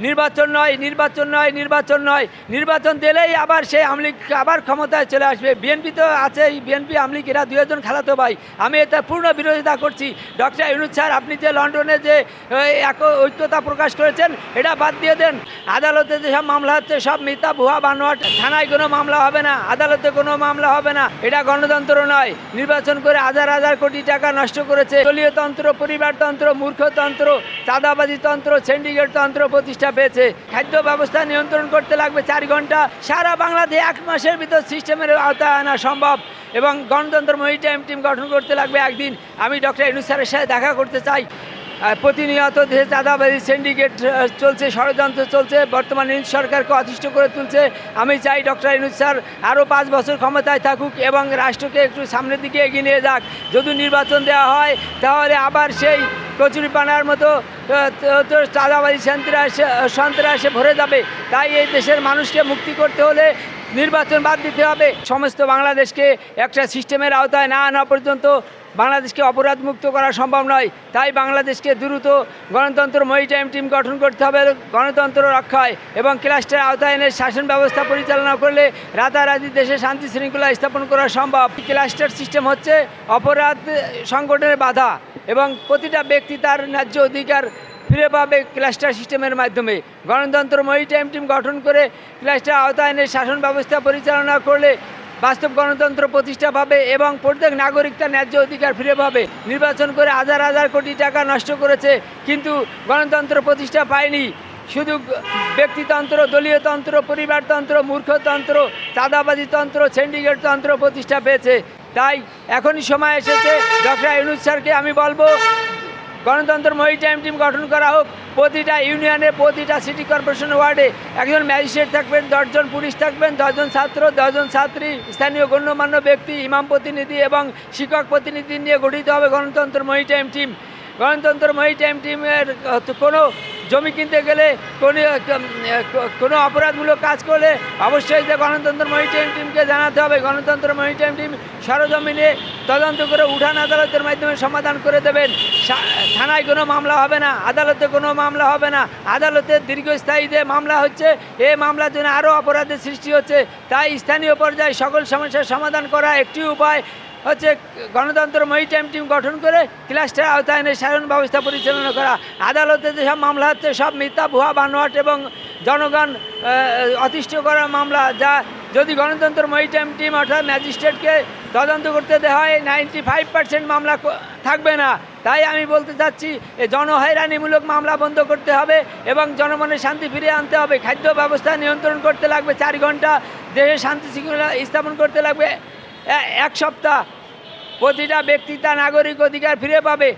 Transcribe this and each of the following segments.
নির্বাচন নয় নির্বাচন নয় নির্বাচন নয়। নির্বাচন দিলেই আবার সেই আমলিগ আবার ক্ষমতায় চলে আসবে। বিএনপি তো আছে বিএনপি আমলিগ এরা দুজন খেলাতো ভাই। আমি এটা পূর্ণ বিরোধিতা করছি। ডক্টর ইউনুস স্যার, আপনি যে লন্ডনে যে এক ঐক্যতা প্রকাশ করেছেন, এটা বাদ দিয়ে দেন। আদালতে যেসব মামলা হচ্ছে, সব মিথ্যা, ভুয়া, বানোয়াট, থানায় কোনো মামলা হবে না। আদালতে কোনো মামলা হবে না। এটা গণতন্ত্র নয়। নির্বাচন করে হাজার হাজার কোটি টাকা নষ্ট করেছে। দলীয় তন্ত্র, পরিবারতন্ত্র, মূর্খতন্ত্র, চাঁদাবাজি তন্ত্র সিন্ডিকেট তন্ত্র প্রতিষ্ঠা পেয়েছে। খাদ্য ব্যবস্থা নিয়ন্ত্রণ করতে লাগবে চার ঘণ্টা। সারা বাংলাদেশে এক মাসের ভিতর সিস্টেমের আওতায় আনা সম্ভব। এবং গণতন্ত্র মহিলা টিম গঠন করতে লাগবে একদিন। আমি ডক্টর ইনুসারের সাথে দেখা করতে চাই। প্রতিনিয়ত দেশে চাঁদাবাজি সিন্ডিকেট চলছে, ষড়যন্ত্র চলছে, বর্তমানে ইউনিট সরকারকে অতিষ্ঠ করে তুলছে। আমি চাই ডক্টর ইনুস স্যার আরও পাঁচ বছর ক্ষমতায় থাকুক এবং রাষ্ট্রকে একটু সামনের দিকে এগিয়ে নিয়ে যাক। যদি নির্বাচন দেওয়া হয়, তাহলে আবার সেই কচুরিপানার মতো চাঁদাবাজি সন্ত্রাস, সন্ত্রাসে ভরে যাবে। তাই এই দেশের মানুষকে মুক্তি করতে হলে নির্বাচন বাদ দিতে হবে। সমস্ত বাংলাদেশকে একটা সিস্টেমের আওতায় না আনা পর্যন্ত বাংলাদেশকে অপরাধ মুক্ত করা সম্ভব নয়। তাই বাংলাদেশকে দ্রুত গণতন্ত্র মনিটাইম টিম গঠন করতে হবে গণতন্ত্র রক্ষায় এবং ক্লাস্টার আওতায় এনে শাসন ব্যবস্থা পরিচালনা করলে রাতারাতি দেশে শান্তি শৃঙ্খলা স্থাপন করা সম্ভব। ক্লাস্টার সিস্টেম হচ্ছে অপরাধ সংগঠনের বাধা এবং প্রতিটা ব্যক্তি তার ন্যায্য অধিকার ফিরে পাবে ক্লাস্টার সিস্টেমের মাধ্যমে। গণতন্ত্র মনিটাইম টিম গঠন করে ক্লাস্টার আওতায় এনে শাসন ব্যবস্থা পরিচালনা করলে বাস্তব গণতন্ত্র প্রতিষ্ঠা পাবে এবং প্রত্যেক নাগরিক তার ন্যায্য অধিকার ফিরে পাবে। নির্বাচন করে হাজার হাজার কোটি টাকা নষ্ট করেছে, কিন্তু গণতন্ত্র প্রতিষ্ঠা পায়নি। শুধু ব্যক্তিতন্ত্র, দলীয়তন্ত্র, পরিবারতন্ত্র, মূর্খতন্ত্র চাঁদাবাজি তন্ত্র সিন্ডিকেট তন্ত্র প্রতিষ্ঠা পেয়েছে। তাই এখনই সময় এসেছে। ডক্টর ইউনুস স্যারকে আমি বলব গণতন্ত্র টাইম টিম গঠন করা হোক। প্রতিটা ইউনিয়নে, প্রতিটা সিটি কর্পোরেশন ওয়ার্ডে একজন ম্যাজিস্ট্রেট থাকবেন, দশজন পুলিশ থাকবেন, দশজন ছাত্র, দশজন ছাত্রী, স্থানীয় গণ্যমান্য ব্যক্তি, ইমাম প্রতিনিধি এবং শিক্ষক প্রতিনিধি নিয়ে গঠিত হবে গণতন্ত্রময়ী টাইম টিম। গণতন্ত্রময়ী টাইম টিমের কোনো জমি কিনতে গেলে কোনো কোনো অপরাধমূলক কাজ করলে অবশ্যই যে গণতন্ত্র মনিটাইম টিমকে জানাতে হবে। গণতন্ত্র মনিটাইম টিম সরজমিনে তদন্ত করে উঠান আদালতের মাধ্যমে সমাধান করে দেবেন। থানায় কোনো মামলা হবে না, আদালতে কোনো মামলা হবে না। আদালতের দীর্ঘস্থায়ী যে মামলা হচ্ছে, এ মামলার জন্য আরও অপরাধের সৃষ্টি হচ্ছে। তাই স্থানীয় পর্যায়ে সকল সমস্যার সমাধান করা একটি উপায়। হচ্ছে গণতন্ত্র মনিটাইম টিম গঠন করে ক্লাস্টার আওতায় এনে ব্যবস্থা পরিচালনা করা। আদালতে যেসব মামলা হচ্ছে, সব মিথ্যা, ভুয়া, বানোয়াট এবং জনগণ অতিষ্ঠ করা মামলা, যা যদি গণতন্ত্র মনিটাইম টিম অর্থাৎ ম্যাজিস্ট্রেটকে তদন্ত করতে দেওয়া হয় নাইনটি ফাইভ পার্সেন্ট মামলা থাকবে না। তাই আমি বলতে চাচ্ছি জনহয়রানিমূলক মামলা বন্ধ করতে হবে এবং জনমনে শান্তি ফিরিয়ে আনতে হবে। খাদ্য ব্যবস্থা নিয়ন্ত্রণ করতে লাগবে চার ঘণ্টা দেশে শান্তি শৃঙ্খলা স্থাপন করতে লাগবে। এক সপ্তাহ প্রতিটা ব্যক্তি তার নাগরিক অধিকার ফিরে পাবে।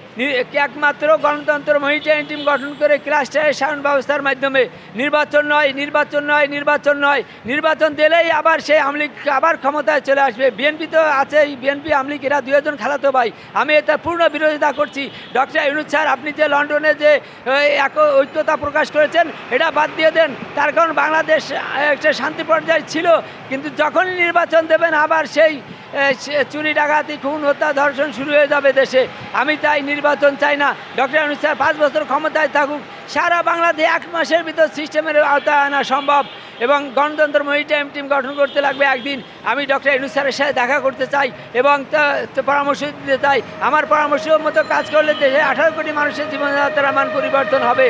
একমাত্র গণতন্ত্র মনিটারিং টিম গঠন করে ক্লাস্টারের শাসন ব্যবস্থার মাধ্যমে। নির্বাচন নয় নির্বাচন নয় নির্বাচন নয়। নির্বাচন দিলেই আবার সেই আমলিগ আবার ক্ষমতায় চলে আসবে। বিএনপি তো আছে বিএনপি আমলিগ এরা দুজন খেলাতো ভাই। আমি এটা পূর্ণ বিরোধিতা করছি। ডক্টর ইউনুস স্যার, আপনি যে লন্ডনে যে এক ঐক্যতা প্রকাশ করেছেন, এটা বাদ দিয়ে দেন। তার কারণ বাংলাদেশ একটা শান্তি পর্যায়ে ছিল। কিন্তু যখনই নির্বাচন দেবেন, আবার সেই চুরি ডাকাতি, খুন, হত্যা, ধর্ষণ শুরু হয়ে যাবে দেশে। আমি তাই নির্বাচন চাই না। ডক্টর ইউনুস স্যার, পাঁচ বছর ক্ষমতায় থাকুক। সারা বাংলাদেশে এক মাসের ভিতর সিস্টেমের আওতায় আনা সম্ভব। এবং গণতন্ত্র মনিটাইম টিম গঠন করতে লাগবে একদিন। আমি ডক্টর ইউনুস স্যারের সাথে দেখা করতে চাই এবং পরামর্শ দিতে চাই। আমার পরামর্শ মতো কাজ করলে দেশে আঠারো কোটি মানুষের জীবনযাত্রার মান পরিবর্তন হবে।